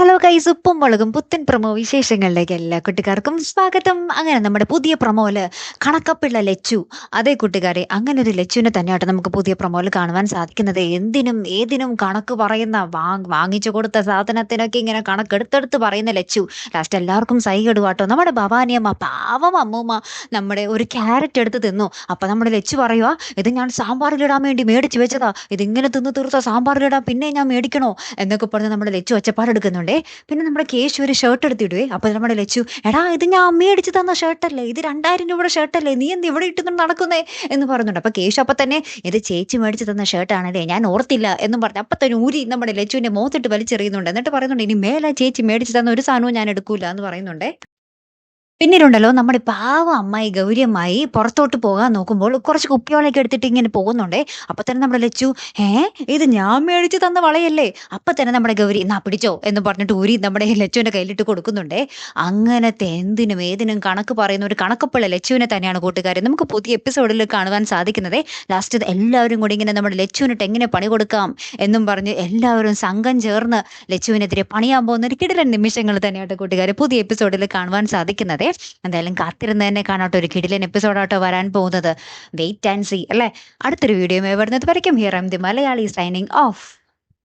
Hello guys ഉപ്പും മുളകും പുത്തൻ പ്രമോ വിശേഷങ്ങളിലേക്ക് എല്ലാ കുട്ടിക്കാർക്കും സ്വാഗതം. അങ്ങനെ നമ്മുടെ പുതിയ പ്രൊമോയിൽ കണക്കപ്പിള്ള ലച്ചു. അതേ കൂട്ടുകാരെ അങ്ങനെ ഒരു ലച്ചുവിനെ തന്നെയായിട്ട് നമുക്ക് പുതിയ പ്രൊമോയിൽ കാണുവാൻ സാധിക്കുന്നത്. എന്തിനും ഏതിനും കണക്ക് പറയുന്ന വാങ് വാങ്ങിച്ചു കൊടുത്ത സാധനത്തിനൊക്കെ ഇങ്ങനെ കണക്കെടുത്തെടുത്ത് പറയുന്ന ലച്ചു. ലാസ്റ്റ് എല്ലാവർക്കും സൈ കെടുവാട്ടോ. നമ്മുടെ ഭവാനിയമ്മ പാവം അമ്മൂമ്മ നമ്മുടെ ഒരു ക്യാരറ്റ് എടുത്ത് തിന്നു. അപ്പൊ നമ്മുടെ ലച്ചു പറയുക ഇത് ഞാൻ സാമ്പാറിലിടാൻ വേണ്ടി മേടിച്ചു വെച്ചതാ. ഇതിങ്ങനെ തിന്ന് തീർത്ത സാമ്പാറിലിടാൻ പിന്നെ ഞാൻ മേടിക്കണോ? എന്നൊക്കെ പറഞ്ഞ് നമ്മുടെ ലച്ചു ഒച്ചപ്പാടെടുക്കുന്നുണ്ടേ. പിന്നെ നമ്മുടെ കേശു ഒരു ഷർട്ട് എടുത്തിടുവേ. അപ്പോൾ നമ്മുടെ ലച്ചു എടാ ഇത് ഞാൻ അടിച്ച് തന്ന ഷർട്ടല്ലേ ഇത് രണ്ടായിരം രൂപയുടെ ഷർട്ടല്ലേ നീ എന്ത് ഇവിടെ ഇട്ടുകൊണ്ട് നടക്കുന്നേ? എന്ന് പറയുന്നുണ്ട്. അപ്പോൾ കേശു അപ്പം തന്നെ ഇത് ചേച്ചി മേടിച്ച് തന്ന ഷർട്ടാണല്ലേ ഞാൻ ഓർത്തില്ല. എന്നും പറഞ്ഞു അപ്പം തന്നെ ഊരി നമ്മുടെ ലച്ചുവിന്റെ മുഖത്തിട്ട് വലിച്ചെറിയുന്നുണ്ട്. എന്നിട്ട് പറയുന്നുണ്ട് ഇനി മേലെ ചേച്ചി മേടിച്ച് തന്ന ഒരു സാധനവും ഞാൻ എടുക്കൂല എന്ന് പറയുന്നുണ്ട്. പിന്നീടുണ്ടല്ലോ നമ്മുടെ പാവ അമ്മായി ഗൗരിയമ്മായി പുറത്തോട്ട് പോകാൻ നോക്കുമ്പോൾ കുറച്ച് കുപ്പിയോളൊക്കെ എടുത്തിട്ട് ഇങ്ങനെ പോകുന്നുണ്ടേ. അപ്പൊ തന്നെ നമ്മുടെ ലച്ചു ഏ ഇത് ഞാൻ മേടിച്ച് തന്ന വളയല്ലേ? അപ്പൊ തന്നെ നമ്മുടെ ഗൗരി എന്നാ പിടിച്ചോ എന്ന് പറഞ്ഞിട്ട് ഊരി നമ്മുടെ ലച്ചുവിന്റെ കയ്യിലിട്ട് കൊടുക്കുന്നുണ്ടേ. അങ്ങനത്തെ എന്തിനും ഏതിനും കണക്ക് പറയുന്ന ഒരു കണക്കപ്പുള്ള ലച്ചുവിനെ തന്നെയാണ് കൂട്ടുകാരെ. നമുക്ക് പുതിയ എപ്പിസോഡിൽ കാണുവാൻ സാധിക്കുന്നത് ലാസ്റ്റ് എല്ലാവരും കൂടി ഇങ്ങനെ നമ്മുടെ ലച്ചുവിനിട്ട് എങ്ങനെ പണി കൊടുക്കാം? എന്നും പറഞ്ഞ് എല്ലാവരും സംഘം ചേർന്ന് ലച്ചുവിനെതിരെ പണിയാൻ പോകുന്ന ഒരു കിടിലൻ നിമിഷങ്ങൾ തന്നെയായിട്ട് കൂട്ടുകാരെ പുതിയ എപ്പിസോഡിൽ കാണുവാൻ സാധിക്കുന്നത്. എന്തായാലും കാത്തിരുന്ന് തന്നെ കാണാട്ടോ ഒരു കിടിലൻ എപ്പിസോഡാട്ടോ വരാൻ പോകുന്നത്. വെയിറ്റ് ആൻഡ് സി അല്ലേ? അടുത്തൊരു വീഡിയോ വരുന്നത് വരയ്ക്കും. Here M the Malayali signing off